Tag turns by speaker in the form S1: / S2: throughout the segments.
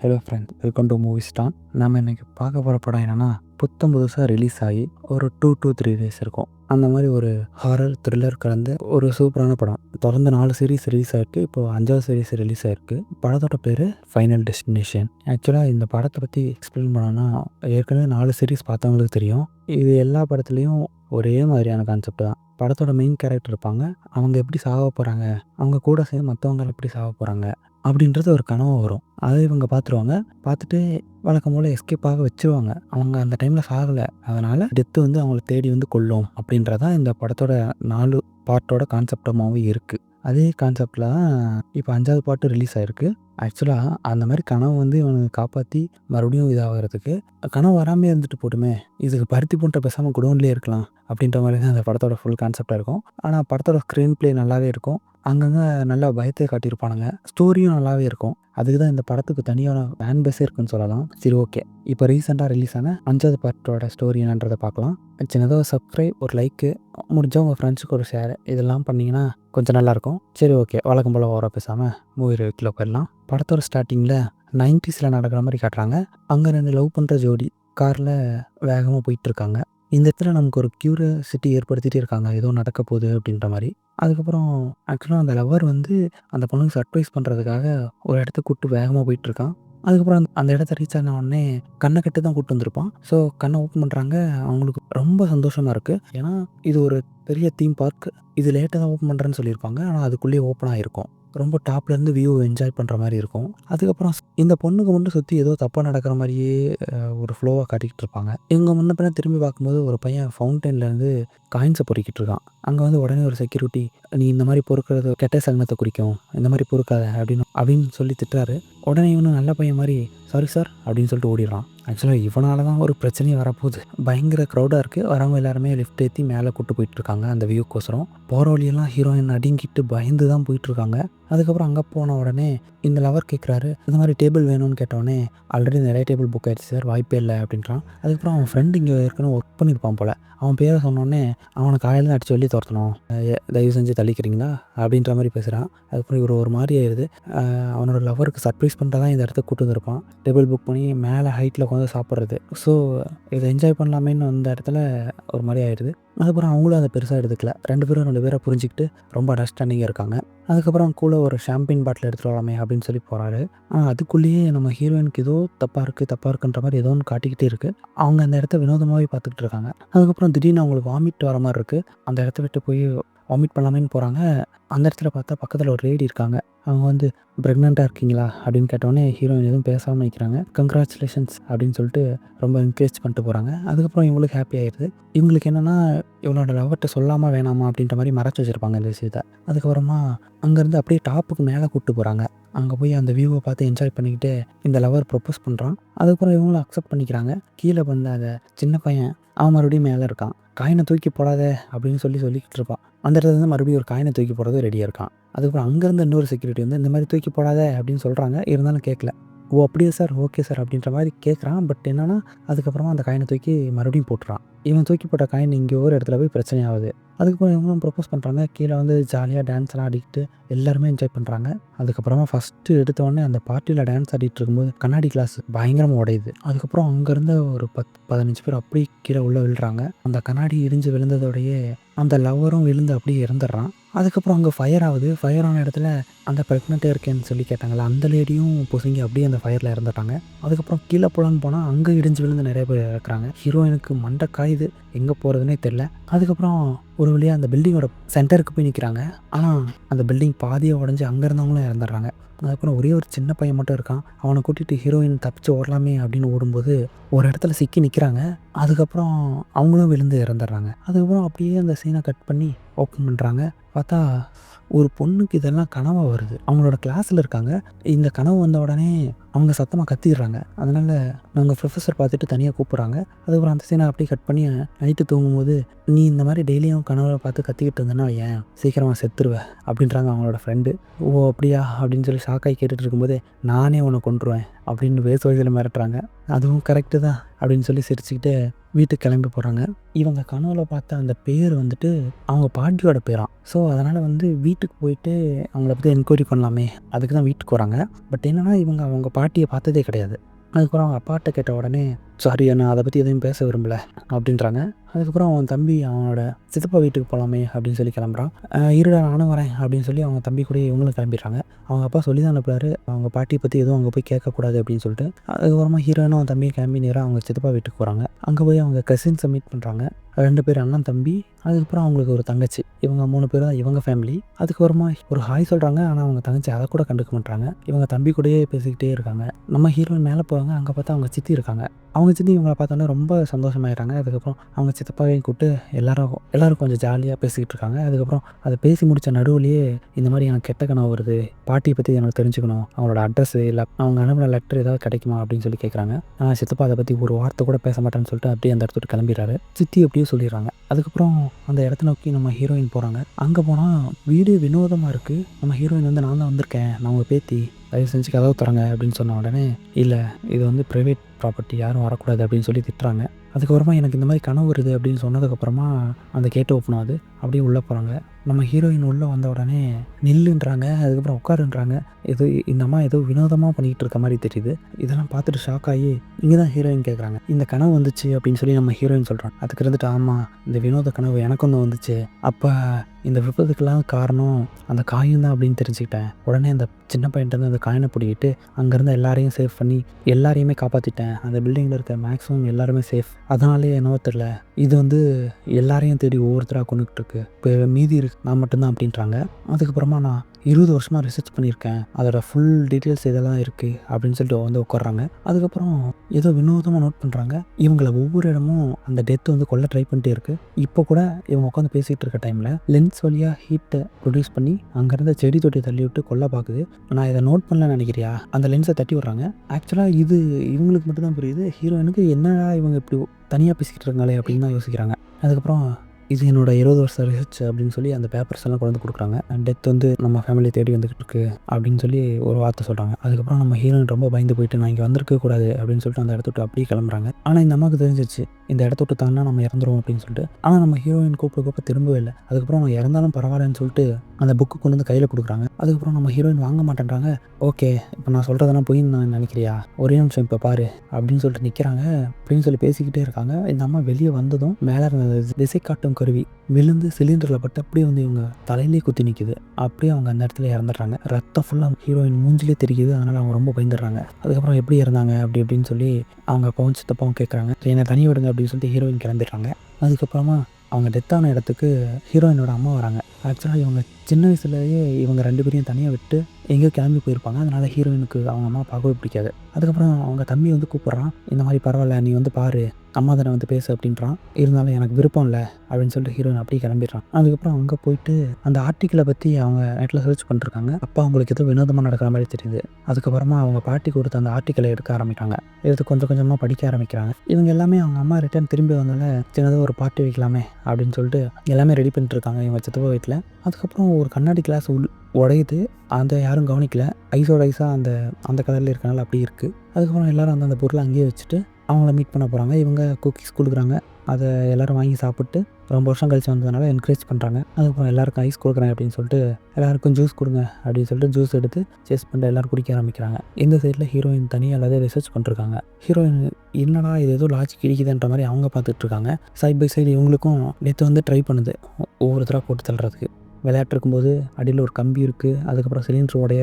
S1: Hello friend welcome to movie Stan நம்ம இன்றைக்கி பார்க்க போகிற படம் என்னென்னா புத்தம் புதுசாக ரிலீஸ் ஆகி ஒரு டூ டூ த்ரீ டேஸ் இருக்கும். அந்த மாதிரி ஒரு ஹாரர் த்ரில்லர் கலந்து ஒரு சூப்பரான படம். தொடர்ந்து நாலு சீரீஸ் ரிலீஸ் ஆகிருக்கு இப்போது அஞ்சாவது சீரீஸ் ரிலீஸ் ஆகிருக்கு படத்தோட பேர் ஃபைனல் டெஸ்டினேஷன் ஆக்சுவலாக இந்த படத்தை பற்றி எக்ஸ்பிளைன் பண்ணோன்னா ஏற்கனவே நாலு சீரீஸ் பார்த்தவங்களுக்கு தெரியும். இது எல்லா படத்துலேயும் ஒரே மாதிரியான கான்செப்ட் தான். படத்தோட மெயின் கேரக்டர் இருப்பாங்க. அவங்க எப்படி சாக போகிறாங்க அவங்க கூட சேர்ந்து மற்றவங்க எப்படி சாக போகிறாங்க அப்படின்றது ஒரு கனவு வரும். அதை இவங்க பார்த்துருவாங்க பார்த்துட்டு வழக்கம் போல் எஸ்கேப் ஆக வச்சுருவாங்க. அவங்க அந்த டைமில் சாகலை. அதனால் டெத்து வந்து அவங்கள தேடி வந்து கொல்லும் அப்படின்றதான் இந்த படத்தோட நாலு பாட்டோட கான்செப்டமாகவும் இருக்குது அதே கான்செப்டில் தான் இப்போ அஞ்சாவது பாட்டு ரிலீஸ் ஆகிருக்கு ஆக்சுவலாக அந்த மாதிரி கனவு வந்து இவனுக்கு காப்பாற்றி மறுபடியும் இதாகிறதுக்கு கனவு வராமே இருந்துட்டு போட்டுமே இதுக்கு பருத்தி போன்ற பேசாமல் குடோன்லேயே இருக்கலாம் அப்படின்ற மாதிரி தான் அந்த படத்தோட ஃபுல் கான்செப்டாக இருக்கும். ஆனால் படத்தோட ஸ்க்ரீன் ப்ளே நல்லாவே இருக்கும். அங்கங்கே நல்லா பயத்தை காட்டியிருப்பானுங்க. ஸ்டோரியும் நல்லாவே இருக்கும். அதுக்கு தான் இந்த படத்துக்கு தனியான ஃபேன் பேஸே இருக்குன்னு சொல்லலாம். சரி ஓகே இப்போ ரீசெண்டாக ரிலீஸ் ஆன அஞ்சாவது பார்ட்டோட ஸ்டோரி என்னன்றதை பார்க்கலாம். சின்னதாக சப்ஸ்கிரைப் ஒரு லைக்கு முடிஞ்சால் உங்கள் ஃப்ரெண்ட்ஸுக்கு ஒரு ஷேர் இதெல்லாம் பண்ணிங்கன்னா கொஞ்சம் நல்லாயிருக்கும். சரி ஓகே வழக்கம் போல் ஓர பேசாமல் மூவி ரிவ்யூக்கில் போயிடலாம். படத்தோட ஸ்டார்டிங்கில் நைன்டிஸில் நடக்கிற மாதிரி காட்டுறாங்க. அங்கே ரெண்டு லவ் பண்ணுற ஜோடி காரில் வேகமாக போயிட்டுருக்காங்க. இந்த இடத்துல நமக்கு ஒரு க்யூரியாசிட்டி ஏற்படுத்திகிட்டே இருக்காங்க. ஏதோ நடக்க போகுது அப்படின்ற மாதிரி. அதுக்கப்புறம் ஆக்சுவலாக அந்த லவர் வந்து அந்த பொண்ணுக்கு சர்ப்ரைஸ் பண்ணுறதுக்காக ஒரு இடத்த கூப்பிட்டு வேகமாக போயிட்டுருக்கான். அதுக்கப்புறம் அந்த இடத்த ரீச் ஆன உடனே கண்ணை கட்டு தான் கூப்பிட்டு வந்திருப்பான். ஸோ கண்ணை ஓப்பன் பண்ணுறாங்க அவங்களுக்கு ரொம்ப சந்தோஷமாக இருக்குது ஏன்னா இது ஒரு பெரிய தீம் பார்க் இது லேட்டாக தான் ஓப்பன் பண்ணுறேன்னு சொல்லியிருப்பாங்க. ஆனால் அதுக்குள்ளேயே ஓப்பன் ஆகிருக்கும் ரொம்ப டாப்லேருந்து வியூ என்ஜாய் பண்ணுற மாதிரி இருக்கும். அதுக்கப்புறம் இந்த பொண்ணுக்கு மட்டும் சுற்றி ஏதோ தப்பாக நடக்கிற மாதிரியே ஒரு ஃப்ளோவாக காட்டிக்கிட்டு இருப்பாங்க. இவங்க முன்ன பின்ன திரும்பி பார்க்கும்போது ஒரு பையன் ஃபவுண்டைன்லேருந்து காயின்ஸை பொறுக்கிட்டு இருக்கான். அங்கே வந்து உடனே ஒரு செக்யூரிட்டி நீ இந்த மாதிரி பொறுக்கிறது கெட்ட சங்கத்தை குறிக்கும். இந்த மாதிரி பொறுக்காத அப்படின்னு அப்படின்னு சொல்லி திட்டுறாரு. உடனே இவனும் நல்ல பையன் மாதிரி சாரி சார் அப்படின்னு சொல்லிட்டு ஓடிடுறான். ஆக்சுவலாக இவனால தான் ஒரு பிரச்சனையும் வரப்போகுது. பயங்கர க்ரௌடாக இருக்குது வரவங்க எல்லாருமே லிஃப்ட் ஏற்றி மேலே கூட்டு போயிட்டுருக்காங்க அந்த வியூக்கோசரம் போகிற வழியெல்லாம் ஹீரோயின் அடிங்கிட்டு பயந்து தான் போயிட்டுருக்காங்க அதுக்கப்புறம் அங்கே போன உடனே இந்த லவர் கேட்குறாரு இந்த மாதிரி டேபிள் வேணும்னு கேட்டோடனே ஆல்ரெடி நிறைய டேபிள் புக் ஆகிடுச்சு சார் வாய்ப்பே இல்லை அப்படின்றான். அதுக்கப்புறம் அவன் ஃப்ரெண்டு இங்கே ஏற்கனவே ஒர்க் பண்ணியிருப்பான் போல். அவன் பேரை சொன்னோடனே அவனை காலையில் அடித்து சொல்லி துரத்தணும். தயவு செஞ்சு தள்ளிக்கிறீங்களா? அப்படின்ற மாதிரி பேசுகிறான் அதுக்கப்புறம் இவர் ஒரு மாதிரி ஆயிடுது. அவனோட லவருக்கு சர்ப்ரைஸ் பண்ணுறதான் இந்த இடத்த கூட்டு வந்திருப்பான். டேபிள் புக் பண்ணி மேலே ஹைட்டில் உட்காந்து சாப்பிட்றது. ஸோ இதை என்ஜாய் பண்ணலாமேன்னு அந்த இடத்துல ஒரு மாதிரி ஆயிடுது. அதுக்கப்புறம் அவங்களும் அதை பெருசாக எடுத்துக்கல. ரெண்டு பேரும் ரெண்டு பேரை புரிஞ்சிக்கிட்டு ரொம்ப அண்டர்ஸ்டாண்டிங்காக இருக்காங்க. அதுக்கப்புறம் கூட ஒரு ஷாம்பின் பாட்டில் எடுத்துகிட்டு வரலாமே அப்படின்னு சொல்லி போகிறாரு ஆனால் அதுக்குள்ளேயே நம்ம ஹீரோயினுக்கு ஏதோ தப்பாக இருக்குது தப்பாக இருக்குன்ற மாதிரி ஏதோ ஒன்று காட்டிக்கிட்டே இருக்குது அவங்க அந்த இடத்த வினோதமாகவே பார்த்துக்கிட்டு இருக்காங்க. அதுக்கப்புறம் திடீர்னு அவங்களுக்கு வாமிட் வர மாதிரி இருக்குது அந்த இடத்த விட்டு போய் வாமிட் பண்ணலாமேன்னு போகிறாங்க அந்த இடத்துல பார்த்தா பக்கத்தில் ஒரு லேடி இருக்காங்க. அவங்க வந்து ப்ரெக்னெண்ட்டாக இருக்கீங்களா? அப்படின்னு கேட்டோடனே ஹீரோயின் எதுவும் பேசாமல் நிற்கிறாங்க கங்க்ராச்சுலேஷன்ஸ் அப்படின்னு சொல்லிட்டு ரொம்ப என்கரேஜ் பண்ணிட்டு போகிறாங்க அதுக்கப்புறம் இவங்களுக்கு ஹாப்பி ஆயிடுது இவங்களுக்கு என்னென்னா இவங்களோட லவர்கிட்ட சொல்லாமல் வேணாமா? அப்படின்ற மாதிரி மறைச்சி வச்சுருப்பாங்க இந்த விஷயத்த. அதுக்கப்புறமா அங்கேருந்து அப்படியே டாப்புக்கு மேலே கூப்பிட்டு போகிறாங்க அங்கே போய் அந்த வியூவை பார்த்து என்ஜாய் பண்ணிக்கிட்டு இந்த லவர் ப்ரொப்போஸ் பண்ணுறான் அதுக்கப்புறம் இவங்களும் அக்செப்ட் பண்ணிக்கிறாங்க. கீழே வந்த அந்த சின்ன பையன் அவன் மறுபடியும் மேலே இருக்கான். காயினை தூக்கி போடாத அப்படின்னு சொல்லி சொல்லிக்கிட்டு இருப்பான். அந்த இடத்துல வந்து மறுபடியும் ஒரு காயினை தூக்கி போடுறது ரெடியாக இருக்கான். அதுக்கப்புறம் அங்கேருந்து இன்னொரு செக்யூரிட்டி வந்து இந்த மாதிரி தூக்கி போடாத அப்படின்னு சொல்கிறாங்க இருந்தாலும் கேட்கல ஓ அப்படியே சார் ஓகே சார் அப்படின்ற மாதிரி கேட்குறான் பட் என்னென்னா அதுக்கப்புறமா அந்த காயினை தூக்கி மறுபடியும் போட்டுறான். இவன் தூக்கி போட்ட காயின் இங்கே ஒரு இடத்துல போய் பிரச்சனை ஆகுது அதுக்கப்புறம் இவங்களும் ப்ரப்போஸ் பண்ணுறாங்க கீழே வந்து ஜாலியாக டான்ஸ்லாம் ஆடிக்கிட்டு எல்லாருமே என்ஜாய் பண்ணுறாங்க அதுக்கப்புறமா ஃபஸ்ட்டு எடுத்தோடனே அந்த பார்ட்டியில் டான்ஸ் ஆடிட்டு இருக்கும்போது கண்ணாடி கிளாஸ் பயங்கரமாக உடையுது. அதுக்கப்புறம் அங்கேருந்து ஒரு பத்து பதினஞ்சு பேர் அப்படியே கீழே உள்ளே விழுறாங்க. அந்த கண்ணாடி இடிஞ்சு விழுந்ததோடையே அந்த லவ்வரும் விழுந்து அப்படியே இறந்துடுறான். அதுக்கப்புறம் அங்கே ஃபயர் ஆகுது. ஃபயர் ஆன இடத்துல அந்த ப்ரெக்னெண்ட்டாக இருக்கேன்னு சொல்லி கேட்டாங்களே அந்த லேடியும் பொசுங்கி அப்படியே அந்த ஃபயரில் இறந்துட்டாங்க. அதுக்கப்புறம் கீழே போகலான்னு போனால் அங்கே இடிஞ்சு விழுந்து நிறைய பேர் இறக்குறாங்க. ஹீரோயினுக்கு மண்டை காயுது. எங்கே போகிறதுனே தெரில அதுக்கப்புறம் ஒரு வழியாக அந்த பில்டிங்கோட சென்டருக்கு போய் நிற்கிறாங்க ஆனால் அந்த பில்டிங் பாதியை உடஞ்சி அங்கே இருந்தவங்களும் இறந்துடுறாங்க. அதுக்கப்புறம் ஒரே ஒரு சின்ன பையன் மட்டும் இருக்கான். அவனை கூட்டிகிட்டு ஹீரோயின் தப்பிச்சு ஓடலாமே அப்படின்னு ஓடும்போது ஒரு இடத்துல சிக்கி நிற்கிறாங்க அதுக்கப்புறம் அவங்களும் விழுந்து இறந்துடுறாங்க. அதுக்கப்புறம் அப்படியே அந்த சீனை கட் பண்ணி ஓப்பன் பண்ணுறாங்க பார்த்தா ஒரு பொண்ணுக்கு இதெல்லாம் கனவாக வருது. அவங்களோட கிளாஸில் இருக்காங்க. இந்த கனவு வந்த உடனே அவங்க சத்தமாக கத்திடுறாங்க. அதனால் நாங்கள் ப்ரொஃபஸர் பார்த்துட்டு தனியாக கூப்பிட்றாங்க. அதுக்கப்புறம் அந்த சீனை அப்படியே கட் பண்ணி நைட்டு தூங்கும்போது நீ இந்த மாதிரி டெய்லியும் கனவுல பார்த்து கத்திக்கிட்டு இருந்தேன்னா ஏன் சீக்கிரமாக செத்துருவேன் அப்படின்றாங்க அவங்களோட ஃப்ரெண்டு ஓ அப்படியா? அப்படின்னு சொல்லி ஷாக்காகி கேட்டுட்டு இருக்கும்போது நானே உன்னை கொண்டுருவேன் அப்படின்னு வேச வயசில் மிரட்டுறாங்க. அதுவும் கரெக்டு தான். அப்படின்னு சொல்லி சிரிச்சுக்கிட்டு வீட்டுக்கு கிளம்பி போகிறாங்க இவங்க கனவுல பார்த்த அந்த பேர் வந்துட்டு அவங்க பாட்டியோட பேராம். ஸோ அதனால் வந்து வீட்டுக்கு போயிட்டு அவங்கள பற்றி என்கொயரி பண்ணலாமே. அதுக்கு தான் வீட்டுக்கு வராங்க. பட் என்னென்னா இவங்க அவங்க பாட்டியை பார்த்ததே கிடையாது. அதுக்கப்புறம் அவங்க அப்பாட்ட கேட்ட உடனே சாரி நான் அதை பற்றி எதுவும் பேச விரும்பல அப்படின்றாங்க. அதுக்கப்புறம் அவன் தம்பி அவனோட சித்தப்பா வீட்டுக்கு போகலாமே அப்படின்னு சொல்லி கிளம்புறான். இருடா நானும் வரேன் அப்படின்னு சொல்லி அவங்க தம்பி கூட இவங்களும் கிளம்பிடுறாங்க. அவங்க அப்பா சொல்லி தான் அனுப்புறாரு. அவங்க பாட்டியை பற்றி எதுவும் அங்கே போய் கேட்கக்கூடாது அப்படின்னு சொல்லிட்டு. அதுக்கப்புறமா ஹீரோனும் அவன் தம்பியும் கிளம்பி நேராக அவங்க சித்தப்பா வீட்டுக்கு போகிறாங்க அங்கே போய் அவங்க கசின்ஸை மீட் பண்ணுறாங்க ரெண்டு பேர் அண்ணன் தம்பி அதுக்கப்புறம் அவங்களுக்கு ஒரு தங்கச்சி. இவங்க மூணு பேர் தான் இவங்க ஃபேமிலி அதுக்கப்புறமா ஒரு ஹாய் சொல்கிறாங்க ஆனால் அவங்க தங்கச்சி அதை கூட கண்டுக்க மாட்டாங்க இவங்க தம்பி கூடயே பேசிக்கிட்டே இருக்காங்க. நம்ம ஹீரோயின் மேலே போவாங்க. அங்கே பார்த்தா அவங்க சித்தி இருக்காங்க. அவங்க சித்தி இவங்களை பார்த்தோன்னே ரொம்ப சந்தோஷமாயிடுறாங்க. அதுக்கப்புறம் அவங்க சித்தப்பாவையும் கூப்பிட்டு எல்லாரும் எல்லாரும் கொஞ்சம் ஜாலியாக பேசிக்கிட்டு இருக்காங்க. அதுக்கப்புறம் அதை பேசி முடித்த நடுவுலேயே இந்த மாதிரி எனக்கு கெட்ட கனவு வருது. பாட்டியை பற்றி எனக்கு தெரிஞ்சுக்கணும். அவங்களோட அட்ரஸ் இல்லை அவங்க அனுப்பின லெட்டர் ஏதாவது கிடைக்குமா அப்படின்னு சொல்லி கேட்குறாங்க நான் சித்தப்பா அதை பற்றி ஒரு வார்த்தை கூட பேச மாட்டேன்னு சொல்லிட்டு அப்படியே அந்த இடத்துக்கு கிளம்பிடுறாரு. சித்தி அப்படியே சொல்லிடுறாங்க. அதுக்கப்புறம் அந்த இடத்த நோக்கி நம்ம ஹீரோயின் போகிறாங்க அங்கே போனால் வீடு வினோதமாக இருக்குது நம்ம ஹீரோயின் வந்து நான் தான் வந்திருக்கேன். நான் உங்கள் பேத்தி. தயவு செஞ்சு கதவு தரங்க அப்படின்னு சொன்ன உடனே இல்லை இது வந்து ப்ரைவேட் ப்ராப்பர்ட்டி யாரும் வரக்கூடாது அப்படின்னு சொல்லி திட்டுறாங்க. அதுக்கப்புறமா எனக்கு இந்த மாதிரி கனவு வருது அப்படின்னு சொன்னதுக்கப்புறமா அந்த கேட்டு ஓப்பன் ஆகுது. அப்படியே உள்ளே போகிறாங்க நம்ம ஹீரோயின் உள்ளே வந்த உடனே நில்லுன்றாங்க அதுக்கப்புறம் உட்காருன்றாங்க. இது இந்த அம்மா ஏதோ வினோதமாக பண்ணிக்கிட்டு இருக்க மாதிரி தெரியுது. இதெல்லாம் பார்த்துட்டு ஷாக் ஆகி இங்கே தான் ஹீரோயின் கேட்குறாங்க இந்த கனவு வந்துச்சு அப்படின்னு சொல்லி நம்ம ஹீரோயின் சொல்கிறோம் அதுக்கு இருந்துட்டு ஆமாம் இந்த வினோத கனவு எனக்கும் தான் வந்துச்சு. அப்போ இந்த விபத்துக்கெல்லாம் காரணம் அந்த காயம் தான் அப்படின்னு தெரிஞ்சுக்கிட்டேன். உடனே அந்த சின்ன பையன்ட்டு அந்த காயினை பிடிக்கிட்டு அங்கேருந்து எல்லாரையும் சேஃப் பண்ணி எல்லாரையுமே காப்பாற்றிட்டேன் அந்த பில்டிங்கில் இருக்க மேக்ஸிமம் எல்லாருமே சேஃப் அதனாலே என்னவோ தெரில இது வந்து எல்லாரையும் தேடி ஒவ்வொருத்தராக கொண்டுகிட்டு இருக்கு. இப்போ மீதி இருக்கு நான் மட்டும்தான் அப்படின்றாங்க. அதுக்கப்புறமா நான் இருபது வருஷமாக ரிசர்ச் பண்ணியிருக்கேன். அதோட ஃபுல் டீட்டெயில்ஸ் இதெல்லாம் இருக்குது அப்படின்னு சொல்லிட்டு வந்து உட்காடுறாங்க அதுக்கப்புறம் ஏதோ வினோதமாக நோட் பண்ணுறாங்க இவங்கள ஒவ்வொரு இடமும் அந்த டெத்து வந்து கொல்ல ட்ரை பண்ணிட்டே இருக்குது இப்போ கூட இவங்க உட்காந்து பேசிகிட்டு இருக்க டைமில் லென்ஸ் வழியாக ஹீட்டை ப்ரொடியூஸ் பண்ணி அங்கேருந்து செடி தொட்டி தள்ளி விட்டு கொல்ல பார்க்குது நான் இதை நோட் பண்ணலன்னு நினைக்கிறியா? அந்த லென்ஸை தட்டி விட்றாங்க. ஆக்சுவலாக இது இவங்களுக்கு மட்டும்தான் புரியுது. ஹீரோயினுக்கு என்னடா இவங்க இப்படி தனியாக பேசிக்கிட்டு இருக்காங்களே அப்படின்னு தான் யோசிக்கிறாங்க. அதுக்கப்புறம் இது என்னோட இருபது வருஷம் ரிசர்ச் அப்படின்னு சொல்லி அந்த பேப்பர்ஸ் எல்லாம் கொண்டு வந்து கொடுக்குறாங்க. டெத் வந்து நம்ம ஃபேமிலியை தேடி வந்துகிட்டு இருக்கு அப்படின்னு சொல்லி ஒரு வார்த்தை சொல்கிறாங்க அதுக்கப்புறம் நம்ம ஹீரோயின் ரொம்ப பயந்து போயிட்டு நான் இங்கே வந்திருக்க கூடாது அப்படின்னு சொல்லிட்டு அந்த இடத்த விட்டு அப்படியே கிளம்புறாங்க. ஆனால் இந்த அம்மாவுக்கு தெரிஞ்சிச்சு இந்த இடத்த விட்டு தானா நம்ம இறந்துருவோம் அப்படின்னு சொல்லிட்டு. ஆனால் நம்ம ஹீரோயின் கூப்பிட கூப்பிட திரும்பவே இல்லை. அதுக்கப்புறம் அவங்க இறந்தாலும் பரவாயில்லன்னு சொல்லிட்டு அந்த புக்கு கொண்டு வந்து கையில் கொடுக்குறாங்க. அதுக்கப்புறம் நம்ம ஹீரோயின் வாங்க மாட்டேன்றாங்க. ஓகே இப்போ நான் சொல்கிறதெல்லாம் போய் நான் நினைக்கிறியா? ஒரே நிமிஷம் இப்போ பாரு அப்படின்னு சொல்லிட்டு நிற்கிறாங்க அப்படின்னு சொல்லி பேசிக்கிட்டே இருக்காங்க. இந்த அம்மா வெளியே வந்ததும் மேலே இருந்த திசை காட்டும் கருவி. விழுந்து சிலிண்டரில் பட்டு அப்படியே வந்து இவங்க தலையிலே குத்தி நிற்குது அப்படியே அவங்க அந்த இடத்துல இறந்துடுறாங்க. ரத்தம் ஃபுல்லாக ஹீரோயின் மூஞ்சிலே தெரியுது அதனால் அவங்க ரொம்ப பயந்துடுறாங்க. அதுக்கப்புறம் எப்படி இருந்தாங்க அப்படி இப்படின்னு சொல்லி அவங்க அப்பாவும் சித்தப்பாவும் கேட்குறாங்க என்னை தனி விடுங்க அப்படின்னு சொல்லிட்டு ஹீரோயின் கிளம்பிடுறாங்க. அதுக்கப்புறமா அவங்க டெத்தான இடத்துக்கு ஹீரோயினோட அம்மா வராங்க. ஆக்சுவலாக இவங்க சின்ன வயசுலேயே இவங்க ரெண்டு பேரையும் தனியாக விட்டு எங்கேயோ கிளம்பி போயிருப்பாங்க. அதனால் ஹீரோயினுக்கு அவங்க அம்மா பார்க்கவே பிடிக்காது. அதுக்கப்புறம் அவங்க தம்பி வந்து கூப்பிட்றான் இந்த மாதிரி பரவாயில்ல நீ வந்து பாரு அம்மா தானே வந்து பேசு அப்படின்றான். இருந்தாலும் எனக்கு விருப்பம் இல்லை அப்படின்னு சொல்லிட்டு ஹீரோயின் அப்படியே கிளம்பிடுறான். அதுக்கப்புறம் அங்கே போயிட்டு அந்த ஆர்டிக்கிளை பற்றி அவங்க நெட்டில் சர்ச் பண்ணிருக்காங்க. அப்போ அவங்களுக்கு ஏதோ வினோதமாக நடக்கிற மாதிரி தெரியுது. அதுக்கப்புறமா அவங்க பாட்டி கொடுத்த அந்த ஆர்டிக்கலை எடுக்க ஆரம்பிக்கிறாங்க. எடுத்து கொஞ்சம் கொஞ்சமாக படிக்க ஆரம்பிக்கிறாங்க. இவங்க எல்லாமே அவங்க அம்மா ரிட்டர்ன் திரும்பி வந்தால சின்னதாக ஒரு பாட்டி வைக்கலாமே அப்படின்னு சொல்லிட்டு எல்லாமே ரெடி பண்ணிட்டு இருக்காங்க இவங்க சித்தப்பா வீட்டில் அதுக்கப்புறம் ஒரு கண்ணாடி கிளாஸ் உள் உடையுது. அந்த யாரும் கவனிக்கல. ஐஸோட ஐஸாக அந்த அந்த கலரில் இருக்கனால அப்படி இருக்குது அதுக்கப்புறம் எல்லாரும் அந்தந்த பொருளை அங்கேயே வச்சுட்டு அவங்கள மீட் பண்ண போகிறாங்க இவங்க குக்கீஸ் கொடுக்குறாங்க. அதை எல்லோரும் வாங்கி சாப்பிட்டு ரொம்ப வருஷம் கழிச்சு வந்ததுனால என்கரேஜ் பண்ணுறாங்க அதுக்கப்புறம் எல்லாருக்கும் ஐஸ் கொடுக்குறேன் அப்படின்னு சொல்லிட்டு எல்லாருக்கும் ஜூஸ் கொடுங்க அப்படின்னு சொல்லிட்டு ஜூஸ் எடுத்து சேஸ் பண்ணிட்டு எல்லோரும் குடிக்க ஆரம்பிக்கிறாங்க. இந்த சைடில் ஹீரோயின் தனியாக எல்லாத்தையும் ரிசர்ச் பண்ணிருக்காங்க. ஹீரோயின் என்னடா இது ஏதோ லாஜிக் கிடைக்குதுன்ற மாதிரி அவங்க பார்த்துட்ருக்காங்க சைட் பை சைடு இவங்களுக்கும் நேற்று வந்து ட்ரை பண்ணுது. ஒவ்வொருத்தராக போட்டு தள்ளுறதுக்கு. விளையாட்டு இருக்கும்போது அடியில் ஒரு கம்பி இருக்குது அதுக்கப்புறம் சிலிண்டர் உடைய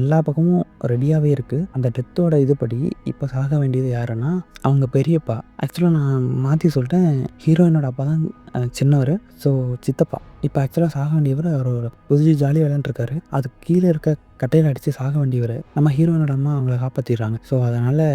S1: எல்லா பக்கமும் ரெடியாகவே இருக்குது அந்த டெத்தோட இதுபடி இப்போ சாக வேண்டியது யாருன்னா அவங்க பெரியப்பா. ஆக்சுவலாக நான் மாற்றி சொல்லிட்டேன் ஹீரோயினோட அப்பா தான் சின்னவர். ஸோ சித்தப்பா. இப்போ ஆக்சுவலாக சாக வேண்டியவர் அவர் ஒரு புதுசு ஜாலியாக விளையாண்டுருக்காரு. அது கீழே இருக்க கட்டையில் அடித்து சாக வேண்டியவர் நம்ம ஹீரோயினோட அம்மா அவங்கள காப்பாற்றிடுறாங்க ஸோ அதனால்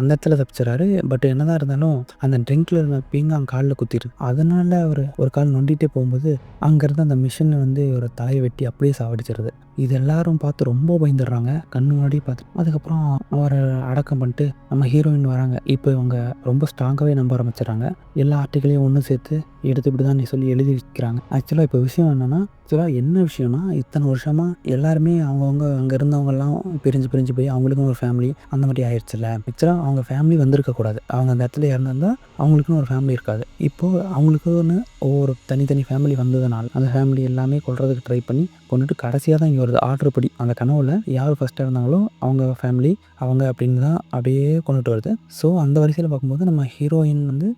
S1: அந்த இடத்துல தப்பிச்சிடறாரு பட் என்னதான் இருந்தாலும் அந்த ட்ரிங்க்ல இருந்த பீங்க அவங்க காலில் குத்திடுது. அதனால் அவர் ஒரு கால் நொண்டிகிட்டே போகும்போது அங்கேருந்து அந்த மிஷினை வந்து ஒரு தலையை வெட்டி அப்படியே சாவடிச்சிருது. இது எல்லாரும் பார்த்து ரொம்ப பயந்துடுறாங்க. கண்ணு முன்னாடி பார்த்து அதுக்கப்புறம் அவரை அடக்கம் பண்ணிட்டு நம்ம ஹீரோயின் வராங்க. இப்போ இவங்க ரொம்ப ஸ்ட்ராங்காகவே நம்ப ஆரம்பிச்சிடறாங்க. எல்லா ஆர்டிகளையும் ஒன்று சேர்த்து எடுத்து இப்படி தான் நீ சொல்லி எழுதி வைக்கிறாங்க. ஆக்சுவலாக இப்போ விஷயம் என்னென்னா ஆக்சுவலாக என்ன விஷயம்னா இத்தனை வருஷமாக எல்லாருமே அவங்கவுங்க அங்கே இருந்தவங்கெல்லாம் பிரிஞ்சு பிரிஞ்சு போய் அவங்களுக்குன்னு ஒரு ஃபேமிலி அந்த மாதிரி ஆயிடுச்சுல்ல ஆக்சுவலாக அவங்க ஃபேமிலி வந்திருக்கக்கூடாது அவங்க அந்த இடத்துல இறந்துருந்தால் அவங்களுக்குன்னு ஒரு ஃபேமிலி இருக்காது. இப்போது அவங்களுக்குன்னு ஒவ்வொரு தனித்தனி ஃபேமிலி வந்ததுனால அந்த ஃபேமிலி எல்லாமே கொள்றதுக்கு ட்ரை பண்ணி கொண்டுட்டு கடைசியாக தான் இங்கே வருது ஆர்டர் படி. அந்த கனவுல யார் ஃபஸ்ட்டாக இருந்தாங்களோ அவங்க ஃபேமிலி அவங்க அப்படின்னு தான் அப்படியே கொண்டுட்டு வருது. ஸோ அந்த வரிசையில் பார்க்கும்போது நம்ம ஹீரோயின் வந்து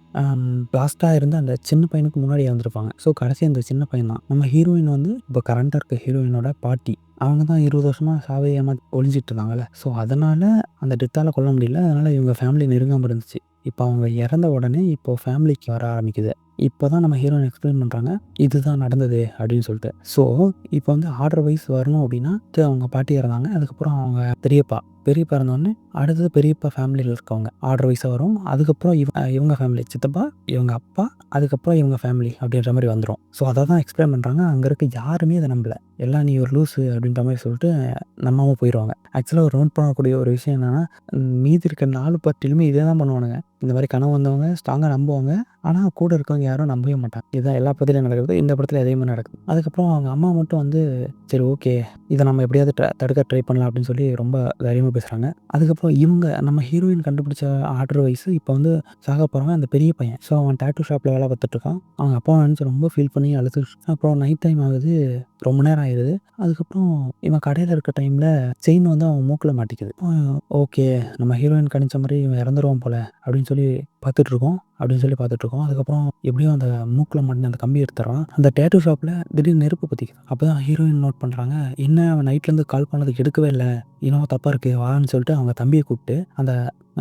S1: லாஸ்ட்டாக இருந்து அந்த சின்ன பையனுக்கு முன்னாடி இறந்துருப்பாங்க. ஸோ கடைசி அந்த சின்ன பையன் தான். நம்ம ஹீரோயின் வந்து இப்போ கரண்ட்டாக இருக்க ஹீரோயினோட பாட்டி. அவங்க தான் இருபது வருஷமாக சாவே ஏமா ஒழிஞ்சிட்டு இருந்தாங்கல்ல. ஸோ அதனால் அந்த டெத்தால் கொல்ல முடியல. அதனால் இவங்க ஃபேமிலி நெருங்காமல் இருந்துச்சு. இப்போ அவங்க இறந்த உடனே இப்போ ஃபேமிலிக்கு வர ஆரம்பிக்குது. இப்போ தான் நம்ம ஹீரோயின் எக்ஸ்பிளைன் பண்ணுறாங்க இதுதான் நடந்தது அப்படின்னு சொல்லிட்டு. ஸோ இப்போ வந்து ஆர்டர் வைஸ் வரணும் அப்படின்னா அவங்க பாட்டி இறந்தாங்க அதுக்கப்புறம் அவங்க பெரியப்பா. பெரியப்பா இருந்தோடனே அடுத்தது பெரியப்பா ஃபேமிலியில் இருக்கவங்க. ஆர்டர் வைஸாக வரும் அதுக்கப்புறம் இவ இவங்க ஃபேமிலி சித்தப்பா இவங்க அப்பா அதுக்கப்புறம் இவங்க ஃபேமிலி அப்படின்ற மாதிரி வந்துடும் ஸோ அதை தான் எக்ஸ்பிளைன் பண்ணுறாங்க அங்கே இருக்க யாருமே அதை நம்பலை. எல்லாம் நீ ஒரு லூஸு அப்படின்ற மாதிரி சொல்லிட்டு நம்பாமல் போயிடுவாங்க ஆக்சுவலாக ஒரு நோட் பண்ணக்கூடிய ஒரு விஷயம் என்னென்னா மீதி இருக்க நாலு பார்ட்டிலுமே இதே தான் பண்ணுவானுங்க. இந்த மாதிரி கனவு வந்தவங்க ஸ்ட்ராங்காக நம்புவாங்க. ஆனால் கூட இருக்கவங்க யாரும் நம்பவே மாட்டாங்க. இதுதான் எல்லா படத்துலையும் நடக்கிறது. இந்த படத்தில் அதே மாதிரி நடக்குது. அதுக்கப்புறம் அவங்க அம்மா மட்டும் வந்து சரி ஓகே. இதை நம்ம எப்படியாவது தடுக்க ட்ரை பண்ணலாம் அப்படின்னு சொல்லி ரொம்ப தைரியமாக பேசுகிறாங்க அதுக்கப்புறம் இவங்க நம்ம ஹீரோயின் கண்டுபிடிச்ச ஆர்டர் வைஸ் இப்போ வந்து சாக போகிறவங்க அந்த பெரிய பையன். ஸோ அவன் டேட்டூ ஷாப்பில் வேலை பார்த்துட்ருக்கான் அவங்க அப்பா நினச்சி ரொம்ப ஃபீல் பண்ணி அழுத்து அப்புறம் நைட் டைம் ஆகுது. ரொம்ப நேரம் ஆயிடுது அதுக்கப்புறம் இவன் கடையில் இருக்க டைமில் செயின் வந்து அவன் மூக்கில் மாட்டிக்குது. ஓகே. நம்ம ஹீரோயின் கணிச்ச மாதிரி இவன் இறந்துருவான் போல அப்படின்னு சொல்லி பார்த்துட்ருக்கோம் அப்படின்னு சொல்லி பார்த்துட்ருக்கோம். அதுக்கப்புறம் எப்படியும் அந்த மூக்கில் மாட்டின அந்த கம்பி எடுத்துறான் அந்த டேட்டூ ஷாப்பில் திடீர்னு நெருப்பு பற்றிக்குது அப்போ தான் ஹீரோயின் நோட் பண்ணுறாங்க என்ன அவன் நைட்லேருந்து கால் பண்ணதுக்கு எடுக்கவே இல்லை. இன்னும் தப்பாக இருக்குது வான்னு சொல்லிட்டு அவங்க தம்பியை கூப்பிட்டு அந்த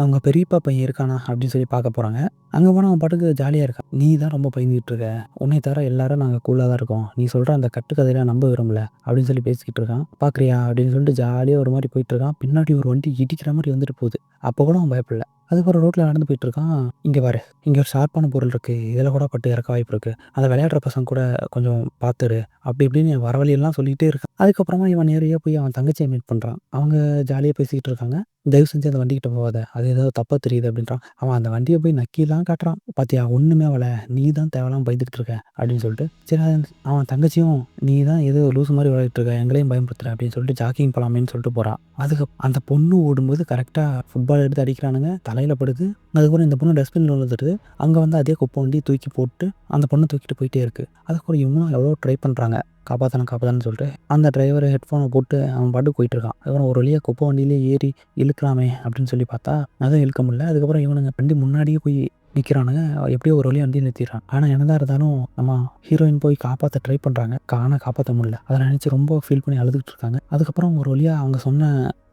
S1: அவங்க பெரியப்பா பையன் இருக்கானா? அப்படின்னு சொல்லி பார்க்க போகிறாங்க அங்கே போனால் அவன் பாட்டுக்கு ஜாலியாக இருக்கான். நீ தான் ரொம்ப பயந்துகிட்டு இருக்க. உன்னை தவிர எல்லாரும் நாங்கள் கூலாக தான் இருக்கோம். நீ சொல்கிற அந்த கட்டுக்கதையெல்லாம் நம்ப விரும்பல. அப்படின்னு சொல்லி பேசிக்கிட்டு இருக்கான். பார்க்குறியா? அப்படின்னு சொல்லிட்டு ஜாலியாக ஒரு மாதிரி போயிட்டு இருக்கான். பின்னாடி ஒரு வண்டி இடிக்கிற மாதிரி வந்துட்டு போகுது. அப்போ கூட அவன் பயப்படல. அதுக்கப்புறம் ரோட்டில் நடந்து போயிட்டு இருக்கான் இங்கே பாரு. இங்கே ஒரு ஷார்ப்பான பொருள் இருக்குது இதில் கூட பட்டு இறக்க வாய்ப்பு இருக்குது அதை விளையாடுற பசங்க கூட கொஞ்சம் பார்த்துரு அப்படி இப்படின்னு வர வழியெல்லாம் சொல்லிகிட்டே இருக்கான். அதுக்கப்புறமா இவன் நேரடியாக போய் அவன் தங்கச்சியை மீட் பண்ணுறான் அவங்க ஜாலியாக பேசிக்கிட்டு இருக்காங்க. தயவு செஞ்சு அந்த வண்டிக்கிட்ட போகாத. அது ஏதாவது தப்பாக தெரியுது அப்படின்றான். அவன் அந்த வண்டியை போய் நக்கிலாம் காட்டுறான். பார்த்தியா ஒன்றுமே அவளை நீ தான் தேவையில்லாம பயந்துட்டு இருக்க அப்படின்னு சொல்லிட்டு சரி அது அவன் தங்கச்சியும் நீ தான் ஏதோ லூஸ் மாதிரி விளையாட்டு இருக்க. எங்களையும் பயன்படுத்துற அப்படின்னு சொல்லிட்டு ஜாக்கிங் போகலாமேன்னு சொல்லிட்டு போகிறான் அதுக்கு அந்த பொண்ணு ஓடும்போது கரெக்டாக ஃபுட்பால் எடுத்து அடிக்கிறானுங்க. தலையில் படுது அதுக்கப்புறம் இந்த பொண்ணு டஸ்ட்பின் விழுந்துட்டு அங்கே வந்து அதே குப்பை வண்டி தூக்கி போட்டு அந்த பொண்ணை தூக்கிட்டு போயிட்டே இருக்குது அதுக்கப்புறம் இவங்களும் எவ்வளோ ட்ரை பண்ணுறாங்க காப்பாற்றணும் காப்பாற்றணும்னு சொல்லிட்டு அந்த டிரைவர் ஹெட்ஃபோனை போட்டு அவன் பாட்டு போயிட்டுருக்கான். அதுக்கப்புறம் ஒரு வழியாக குப்பை வண்டியிலே ஏறி இழுக்கலாமே அப்படின்னு சொல்லி பார்த்தா அதுவும் இழுக்க முடியல. அதுக்கப்புறம் இவனுங்க வண்டி முன்னாடியே போய் நிற்கிறானுங்க எப்படியோ ஒரு வழியாக வந்து நிறுத்திடுறான். ஆனால் என்னதான் இருந்தாலும் நம்ம ஹீரோயின் போய் காப்பாற்ற ட்ரை பண்ணுறாங்க காண காப்பாற்ற முடியல. அதை நினச்சி ரொம்ப ஃபீல் பண்ணி அழுதுகிட்டு இருக்காங்க. அதுக்கப்புறம் ஒரு வழியாக அவங்க சொன்ன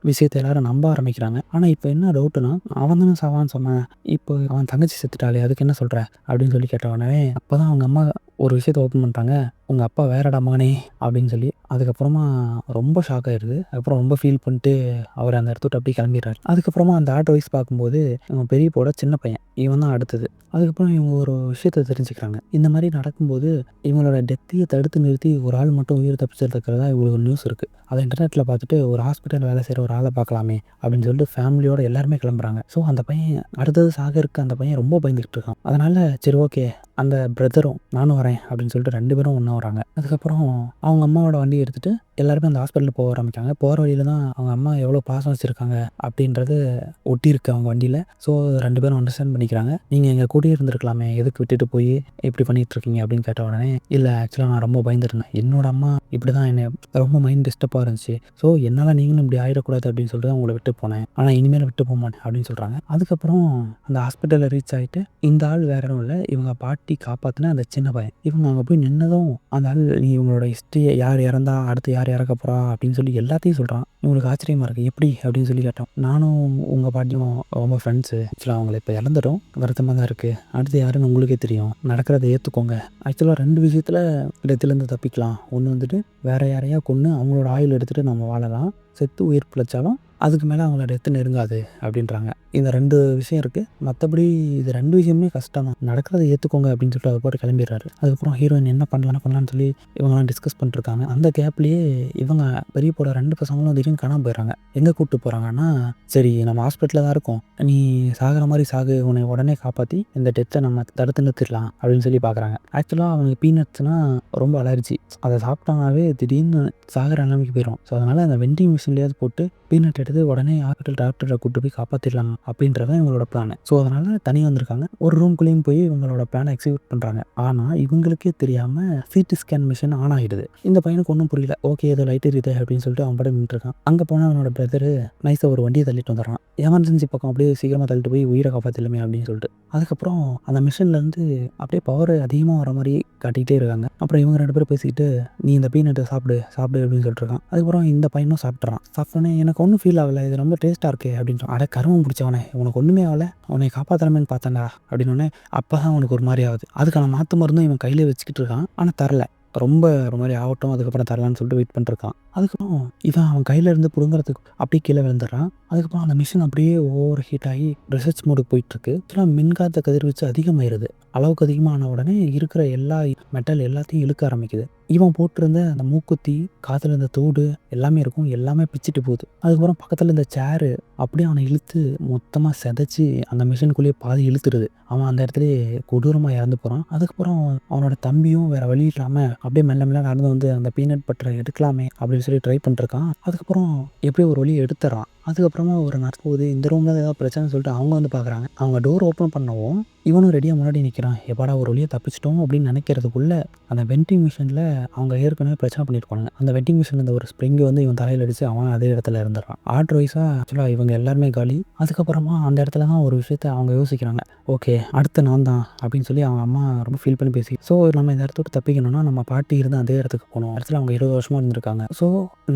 S1: விஷயத்தை எல்லாரும் நம்ப ஆரம்பிக்கிறாங்க. ஆனால் இப்போ என்ன டவுட்டுனா அவன் தானே சாவான்னு சொன்னான். இப்போ அவன் தங்கச்சி செத்துட்டாளே அதுக்கு என்ன சொல்கிற அப்படின்னு சொல்லி கேட்டவனவே அப்போ தான் அவங்க அம்மா ஒரு விஷயத்தை ஓப்பன் பண்ணிட்டாங்க. உங்கள் அப்பா வேறடா மகனே அப்படின்னு சொல்லி அதுக்கப்புறமா ரொம்ப ஷாக் ஆயிடுது அதுக்கப்புறம் ரொம்ப ஃபீல் பண்ணிட்டு அவர் அந்த இடத்த விட்டு அப்படியே கிளம்பிடுறாரு. அதுக்கப்புறமா அந்த ஆட்டோ வைஸ் பார்க்கும்போது இவன் பெரியப்போட சின்ன பையன். இவன் தான் அடுத்தது. அதுக்கப்புறம் இவங்க ஒரு விஷயத்த தெரிஞ்சுக்கிறாங்க. இந்த மாதிரி நடக்கும்போது இவங்களோட டெத்தையை தடுத்து நிறுத்தி ஒரு ஆள் மட்டும் உயிர் தப்பிச்சிருக்கிறதா இவ்வளோ நியூஸ் இருக்குது அதை இன்டர்நெட்டில் பார்த்துட்டு ஒரு ஹாஸ்பிட்டல் வேலை செய்கிற ஒரு ஆளை பார்க்கலாமே அப்படின்னு சொல்லிட்டு ஃபேமிலியோட எல்லாருமே கிளம்புறாங்க. ஸோ அந்த பையன் அடுத்தது சாக இருக்க அந்த பையன் ரொம்ப பயந்துகிட்டு இருக்கான். அதனால் சரி ஓகே அந்த பிரதரும் நானும் வரேன் அப்படின்னு சொல்லிட்டு ரெண்டு பேரும் ஒன்றா வராங்க. அதுக்கப்புறம் அவங்க அம்மாவோட வண்டியை எடுத்துகிட்டு எல்லாருமே அந்த ஹாஸ்பிட்டலுக்கு போக ஆரம்பிக்காங்க போகிற வழியில் தான் அவங்க அம்மா எவ்வளோ பாசம் வச்சுருக்காங்க அப்படின்றது ஒட்டியிருக்கு அவங்க வண்டியில். ஸோ ரெண்டு பேரும் அண்டர்ஸ்டாண்ட் பண்ணிக்கிறாங்க. நீங்கள் எங்கள் கூட்டியே இருந்திருக்கலாமே எதுக்கு விட்டுட்டு போய் இப்படி பண்ணிட்டு இருக்கீங்க அப்படின்னு கேட்ட உடனே இல்லை ஆக்சுவலாக நான் ரொம்ப பயந்துருந்தேன். என்னோட அம்மா இப்படி தான் என்னை ரொம்ப மைண்ட் டிஸ்டர்பாக இருந்துச்சு. ஸோ என்னால் நீங்களும் இப்படி ஆயிடக்கூடாது அப்படின்னு சொல்லிட்டு தான் உங்களை விட்டு போனேன். ஆனால் இனிமேல் விட்டு போக மாட்டேன் அப்படின்னு சொல்கிறாங்க அதுக்கப்புறம் அந்த ஹாஸ்பிட்டலில் ரீச் ஆகிட்டு இந்த ஆள் வேற எதுவும் இல்லை. இவங்க பாட்டி காப்பாற்றின அந்த சின்ன பையன். இவங்க அங்கே போய் நின்னதும் அந்த ஆள் நீ இவங்களோட ஹிஸ்ட்ரியை யார் இறந்தா அடுத்து யார் இறக்க போகிறா அப்படின்னு சொல்லி எல்லாத்தையும் சொல்கிறான் இவங்களுக்கு ஆச்சரியமாக இருக்குது எப்படி? அப்படின்னு சொல்லி கேட்டோம் நானும் உங்கள் பாட்டியும் ரொம்ப ஃப்ரெண்ட்ஸு ஆக்சுவலாக அவங்கள இப்போ இறந்துட்டோம். வருத்தமாக தான் இருக்குது அடுத்து யாருன்னு உங்களுக்கே தெரியும். நடக்கிறத ஏற்றுக்கோங்க ஆக்சுவலாக ரெண்டு விஷயத்தில் இடத்துலேருந்து தப்பிக்கலாம். ஒன்று வந்துட்டு வேறு யாரையா கொன்று அவங்களோட ஆயுள் எடுத்துகிட்டு நம்ம வாழலாம். செத்து உயிர் பிழைச்சாலும் அதுக்கு மேலே அவங்கள டெத்து நெருங்காது அப்படின்றாங்க. இந்த ரெண்டு விஷயம் இருக்குது மற்றபடி இது ரெண்டு விஷயமே கஷ்டம் தான் நடக்கிறத ஏற்றுக்கோங்க அப்படின்னு சொல்லிட்டு அதை போட்டு கிளம்பிடுறாரு. அதுக்கப்புறம் ஹீரோயின் என்ன பண்ணலாம் பண்ணலான்னு சொல்லி இவங்கெல்லாம் டிஸ்கஸ் பண்ணிருக்காங்க அந்த கேப்லேயே இவங்க பெரிய போட ரெண்டு பசங்களும் திடீர்னு காணாமல் போயிடுறாங்க. எங்கே கூப்பிட்டு போகிறாங்கன்னா சரி நம்ம ஹாஸ்பிட்டலில் தான் இருக்கோம். நீ சாகிற மாதிரி சாகு. உன்னை உடனே காப்பாற்றி இந்த டெத்தை நம்ம தடுத்து நிறுத்திடலாம் அப்படின்னு சொல்லி பார்க்குறாங்க ஆக்சுவலாக அவங்க பீனட்ஸ்னால் ரொம்ப அலர்ஜி. அதை சாப்பிட்டாங்கனாவே திடீர்னு சாகிற நிலைமைக்கு போயிடும் ஸோ அதனால் அந்த வெண்டிங் மிஷின்லேயாவது போட்டு பீனட் எடுத்து உடனே ஹாஸ்பிட்டல் டாக்டரை கூட்டு போய் காப்பாற்றிடலாம் அப்படின்றதான் இவங்களோட பிளான் ஸோ அதனால் தனியாக வந்திருக்காங்க. ஒரு ரூம்குள்ளேயும் போய் இவங்களோட பிளானை எக்ஸிக்யூட் பண்ணுறாங்க ஆனால் இவங்களுக்கே தெரியாமல் சிடி ஸ்கேன் மிஷின் ஆன் ஆகிடுது இந்த பையனுக்கு ஒன்றும் புரியல. ஓகே ஏதோ லைட் எரியுது அப்படின்னு சொல்லிட்டு அவன் படம் நின்றுருக்கான் அங்கே போனால் அவனோட பிரதரு நைஸாக ஒரு வண்டியை தள்ளிட்டு வந்துடுறான். எமர்ஜென்சி பக்கம் அப்படியே சீக்கிரமாக தள்ளிட்டு போய் உயிரை காப்பாற்றலாமே அப்படின்னு சொல்லிட்டு. அதுக்கப்புறம் அந்த மிஷின்லேருந்து அப்படியே பவர் அதிகமாக வர மாதிரி காட்டிகிட்டே இருக்காங்க. அப்புறம் இவங்க ரெண்டு பேரும் பேசிக்கிட்டு நீ இந்த பீனட்டை சாப்பிடு சாப்பிடு அப்படின்னு சொல்லிட்டு இருக்கான். அதுக்கப்புறம் இந்த பையனும் சாப்பிட்றான் சாப்பிட்டோன்னே எனக்கு ஒன்றும் ஃபீல் ஆகலை இது ரொம்ப டேஸ்ட்டாக இருக்கே அப்படின்றான். அட கருமம் பிடிச்சவனே உனக்கு ஒன்றுமே ஆகலை. உன்னை காப்பாற்றலாமேன்னு பார்த்தேன்டா அப்படின்னு அப்போ தான் அவனுக்கு ஒரு மாதிரி ஆகுது. அதுக்கான மாற்று மருந்தும் இவன் கையிலே வச்சுக்கிட்டு இருக்கான். ஆனால் தரல. ரொம்ப ஒரு மாதிரி ஆகட்டும் அதுக்கப்புறம் தரலான்னு சொல்லிட்டு வெயிட் பண்ணிருக்கான் அதுக்கப்புறம் இதான் அவன் கையில் இருந்து பிடுங்குறதுக்கு அப்படியே கீழே விழுந்துடுறான். அதுக்கப்புறம் அந்த மிஷின் அப்படியே ஓவர் ஹீட் ஆகி ரிசர்ச் மோடுக்கு போயிட்டுருக்கு. ஆக்சுவலாக மின்காத்த கதிர்வீச்சு அதிகமாயிருது. அளவுக்கு அதிகமான உடனே இருக்கிற எல்லா மெட்டல் எல்லாத்தையும் இழுக்க ஆரம்பிக்குது. இவன் போட்டிருந்த அந்த மூக்குத்தி காற்றுல இருந்த தோடு எல்லாமே இருக்கும். எல்லாமே பிச்சுட்டு போகுது. அதுக்கப்புறம் பக்கத்தில் இருந்த சேரு அப்படியே அவனை இழுத்து மொத்தமாக செதைச்சி அந்த மிஷினுக்குள்ளேயே பாதி இழுத்துருது. அவன் அந்த இடத்துல கொடூரமாக இறந்து போகிறான் அதுக்கப்புறம் அவனோட தம்பியும் வேறு வழி இல்லாமல் அப்படியே மெல்ல மெல்ல நடந்து வந்து அந்த பீனட் பட்டரை எடுக்கலாமே அப்படின்னு சொல்லி ட்ரை பண்ணிருக்கான். அதுக்கப்புறம் எப்படியோ ஒரு வழியை எடுத்துறான்? அதுக்கப்புறமா ஒரு நர்ஸ் போகுது இந்த ரூமில் ஏதாவது பிரச்சனை சொல்லிட்டு அவங்க வந்து பார்க்குறாங்க. அவங்க டோர் ஓப்பன் பண்ணவும் இவனும் ரெடியாக முன்னாடி நிற்கிறான் எப்பாடா ஒரு வழியை தப்பிச்சிட்டோம் அப்படின்னு நினைக்கிறதுக்குள்ள அந்த வெண்டிங் மிஷினில் அவங்க ஏற்கனவே பிரச்சனை பண்ணியிருக்காங்க அந்த வெண்டிங் மிஷின் இந்த ஒரு ஸ்ப்ரிங்கு வந்து இவன் தலையில் அடித்து அவன் அதே இடத்துல இருந்துடுறான். ஆர்டர் வைஸாக ஆக்சுவலாக இவங்க எல்லாருமே காலி. அதுக்கப்புறமா அந்த இடத்துல தான் ஒரு விஷயத்த அவங்க யோசிக்கிறாங்க. ஓகே அடுத்து நான் தான் அப்படின்னு சொல்லி அவங்க அம்மா ரொம்ப ஃபீல் பண்ணி பேசி ஸோ நம்ம இந்த இடத்த விட்டு தப்பிக்கணும்னா நம்ம பாட்டி இருந்து அதே இடத்துக்கு போகணும். இடத்துல அவங்க இருபது வருஷமாக இருந்திருக்காங்க. ஸோ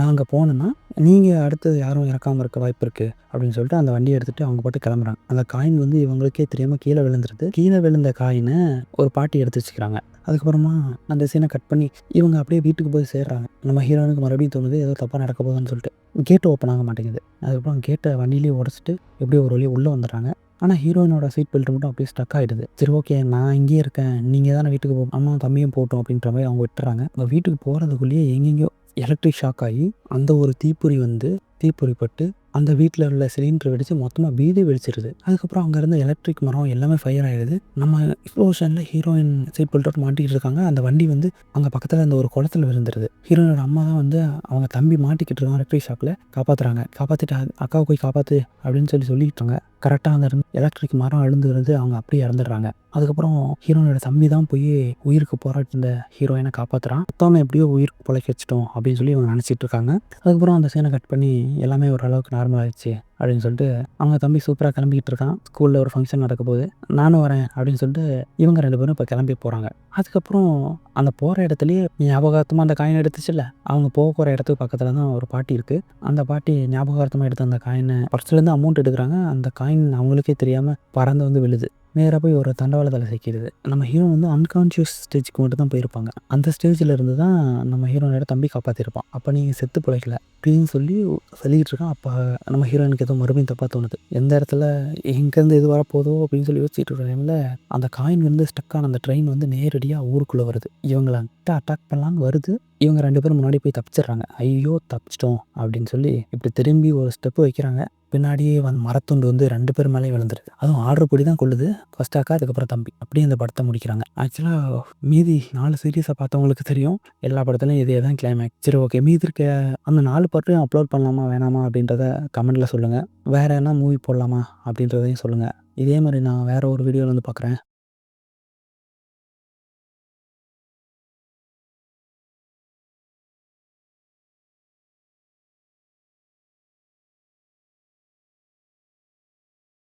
S1: நாங்கள் போனோன்னா நீங்கள் அடுத்தது யாரும் இறக்காமல் இருக்க வாய்ப்பு இருக்குது அப்படின்னு சொல்லிட்டு அந்த வண்டியை எடுத்துகிட்டு அவங்க பாட்டு கிளம்புறாங்க. அந்த காயின் வந்து இவங்களுக்கே தெரியாமல் கீழே விழுந்துருது. கீழே விழுந்த காயினை ஒரு பாட்டி எடுத்து வச்சுக்கிறாங்க. அதுக்கப்புறமா அந்த சீனை கட் பண்ணி இவங்க அப்படியே வீட்டுக்கு போய் சேர்றாங்க. நம்ம ஹீரோனுக்கு மறுபடியும் தோணுது ஏதோ தப்பாக நடக்க போகுதுன்னு சொல்லிட்டு. கேட்டு ஓப்பன் ஆக மாட்டேங்குது. அதுக்கப்புறம் கேட்டை வண்டியிலேயே உடச்சிட்டு எப்படியோ ஒரு வழியாக உள்ளே வந்துடுறாங்க. ஆனால் ஹீரோயினோட சீட் பெல்ட் மட்டும் அப்படியே ஸ்டக் ஆகிடுது சரி ஓகே நான் இங்கேயே இருக்கேன். நீங்கள் தானே வீட்டுக்கு போ அம்மா தம்பியும் போட்டோம் அப்படின்ற மாதிரி அவங்க விட்டுறாங்க. அவங்க வீட்டுக்கு போகிறதுக்குள்ளேயே எங்கெங்கேயோ எலக்ட்ரிக் ஷாக் ஆகி அந்த ஒரு தீப்பொறி வந்து தீப்பொறிப்பட்டு அந்த வீட்டில் உள்ள சிலிண்டர் வெடித்து மொத்தமாக பீதி வெடிச்சிருது. அதுக்கப்புறம் அங்கே இருந்த எலக்ட்ரிக் மரம் எல்லாமே ஃபயர் ஆகிடுது நம்ம எக்ஸ்ப்ளோஷனில் ஹீரோயின் சீட் பெல்ட்டோட மாட்டிக்கிட்டு இருக்காங்க. அந்த வண்டி வந்து அங்கே பக்கத்தில் அந்த ஒரு குளத்துல விழுந்துருது. ஹீரோயினோட அம்மா தான் வந்து அவங்க தம்பி மாட்டிக்கிட்டு இருக்காங்க எலக்ட்ரிக் ஷாக்கில் காப்பாற்றுறாங்க காப்பாற்றிட்டு அக்காவை போய் காப்பாற்று அப்படின்னு சொல்லி சொல்லிட்டாங்க கரெக்டாக அந்த எலக்ட்ரிக் மரம் அழுந்துருந்து அவங்க அப்படியே இறந்துடுறாங்க. அதுக்கப்புறம் ஹீரோனோட தம்பி தான் போய் உயிருக்கு போராட்டி இந்த ஹீரோயினை காப்பாற்றுறான் மொத்தமாக எப்படியோ உயிருக்கு பிழைக்க வச்சிட்டோம் அப்படின்னு சொல்லி அவங்க நினச்சிட்டு இருக்காங்க. அதுக்கப்புறம் அந்த சீனை கட் பண்ணி எல்லாமே ஓரளவுக்கு நார்மல் ஆயிடுச்சு அப்படின்னு சொல்லிட்டு அவங்க தம்பி சூப்பராக கிளம்பிக்கிட்டு இருக்கான். ஸ்கூலில் ஒரு ஃபங்க்ஷன் நடக்க போகுது. நானும் வரேன் அப்படின்னு சொல்லிட்டு இவங்க ரெண்டு பேரும் இப்போ கிளம்பி போகிறாங்க அதுக்கப்புறம் அந்த போகிற இடத்துலையே ஞாபகார்த்தமாக அந்த காயின் எடுத்துச்சுல்ல? அவங்க போக போகிற இடத்துக்கு பக்கத்தில் தான் ஒரு பாட்டி இருக்குது அந்த பாட்டி ஞாபகார்த்தமாக எடுத்த அந்த காயினை பர்ஸ்லேருந்து அமௌண்ட் எடுக்கிறாங்க. அந்த காயின் அவங்களுக்கே தெரியாமல் பறந்து வந்து விழுது. நேராக போய் ஒரு தண்டவாளத்தில் சிக்கிடுது. நம்ம ஹீரோ வந்து அன்கான்ஷியஸ் ஸ்டேஜுக்கு மட்டும் தான் போயிருப்பாங்க. அந்த ஸ்டேஜில் இருந்து தான் நம்ம ஹீரோனோட தம்பி காப்பாற்றிருப்பான் அப்போ நீங்கள் செத்து பிழைக்கல அப்படின்னு சொல்லி சொல்லிக்கிட்டு இருக்கான். அப்போ நம்ம ஹீரோயினுக்கு எதுவும் மறுபடியும் தப்பாக தோணுது. எந்த இடத்துல எங்கேருந்து எது வரப்போதோ அப்படின்னு சொல்லி யோசிச்சுட்டு இருக்கிற டைமில் அந்த காயின் வந்து ஸ்டக்கான அந்த ட்ரெயின் வந்து நேரடியாக ஊருக்குள்ளே வருது. இவங்களை அட்டாக் பண்ணலான்னு வருது. இவங்க ரெண்டு பேரும் முன்னாடி போய் தப்பிச்சிடுறாங்க. ஐயோ தப்பிச்சிட்டோம் அப்படின்னு சொல்லி இப்படி திரும்பி ஒரு ஸ்டெப்பு வைக்கிறாங்க. பின்னாடியே வந்து மரத்துண்டு வந்து ரெண்டு பேர் மேலே விழுந்துருது. அதுவும் ஆர்டர் படி தான் கொள்ளுது. ஃபர்ஸ்ட் அக்கா அதுக்கப்புறம் தம்பி. அப்படியே அந்த படத்தை முடிக்கிறாங்க. ஆக்சுவலாக மீதி நாலு சீரீஸை பார்த்தவங்களுக்கு தெரியும். எல்லா படத்துலையும் இதே தான் கிளைமேக்ஸ் சரி ஓகே மீதி இருக்க அந்த நாலு பாட்டையும் அப்லோட் பண்ணலாமா வேணாமா அப்படின்றத கமெண்ட்டில் சொல்லுங்கள் வேறு என்ன மூவி போடலாமா அப்படின்றதையும் சொல்லுங்கள் இதே மாதிரி நான் வேறு ஒரு வீடியோவில் வந்து பார்க்குறேன்